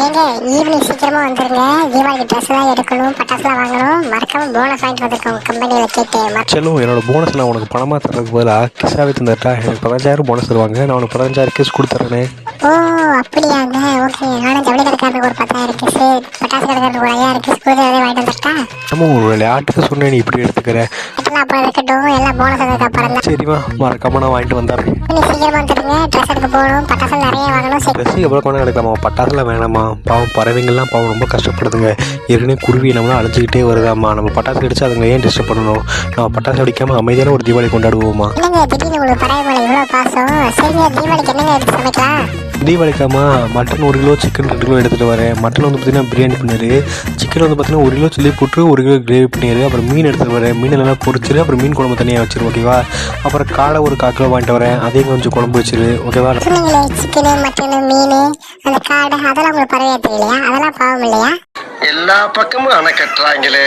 ஏங்க ஈவினிங் சீக்கிரமா வந்துருங்க. தீபாவளிக்கு ட்ரெஸ் எல்லாம் எடுக்கணும் பட்டாசுலாம் வாங்கணும். மறக்காம போனஸ் வாங்கிட்டு வந்திருக்கோம் கம்பெனியில கேட்டு. செல்லும் என்னோட போனஸ் நான் உனக்கு பணமாக தரதுக்கு பதிலாக கிசாவே தந்துட்டா எனக்கு பதினஞ்சாயிரம் போனஸ் தருவாங்க. நான் உனக்கு பதினஞ்சாயிரம் கேஸ் கொடுத்துறேனே. ஓ அப்படியாங்க. ஓகே நானும் ஜவுளி கடைக்காரனுக்கு ஒரு பத்தாயிரம் கேஸ் பட்டாசு கடைக்காரனுக்கு ஒரு ஐயாயிரம் கேஸ் கொடுத்து வாங்கிட்டு வந்துட்டா? நம்ம ஒரு விளையாட்டுக்கு சொன்னேன் நீ இப்படி எடுத்துக்கிற. இதெல்லாம் அப்புறம் இருக்கட்டும். எல்லாம் போனஸ் வந்ததுக்கு அப்புறம் சரிம்மா மறக்காம நான் வாங்கிட்டு வந்துடுறேன் இன்னும் சீக்கிரமா வந்துருங்க. ட்ரெஸ் எடுக்க போகணும். பட்டாசு நிறைய வாங்கணும் சரி எவ்வளோ கொண்டு கிடைக்கலாமா பட்டாசுலாம் வேணாமா? பாவம் பறவைங்கள்லாம் பாவம் ரொம்ப கஷ்டப்படுதுங்க. ஏற்கனவே குருவி நம்மளாம் அழிஞ்சிக்கிட்டே வருதாம்மா நம்ம பட்டாசு அடிச்சு அதுங்க ஏன் டிஸ்டர்ப் பண்ணணும்? நம்ம பட்டாசு அடிக்காமல் அமைதியான ஒரு தீபாவளி கொண்டாடுவோமா? என்னங்க திடீர்னு உங்களுக்கு பறவை மேலே இவ்வளோ பாசம்? சரிங்க தீபாவளிக்கு என்னங்க எடுத்து சமைக்கலாம்? தீபாவளிக்காமா மட்டன் ஒரு கிலோ சிக்கன் ரெண்டு கிலோ எடுத்துகிட்டு வரேன். மட்டன் வந்து பார்த்தீங்கன்னா பிரியாணி பண்ணிடு சிக்கன் வந்து பார்த்தீங்கன்னா ஒரு கிலோ சில்லி போட்டு ஒரு கிலோ கிரேவி பண்ணிடு அப்புறம் மீன் எடுத்துகிட்டு வரேன். மீன் நல்லா பொரிச்சிரு. அப்புறம் மீன் குழம்பு தனியாக வச்சிரு ஓகேவா அப்புறம் காடை ஒரு கால் கிலோ வாங்கிட்டு வரேன். அதையும் கொஞ்சம் குழம்பு வச்சிரு ஓகேவா சொன்னீங்களே சிக்கனு மட்டனு மீன் அந்த காடை அதெல்லாம் உங்களுக்கு பறவை அதெல்லாம் பாவம் இல்லையா? எல்லா பக்கமும் அணை கட்டுறாங்களே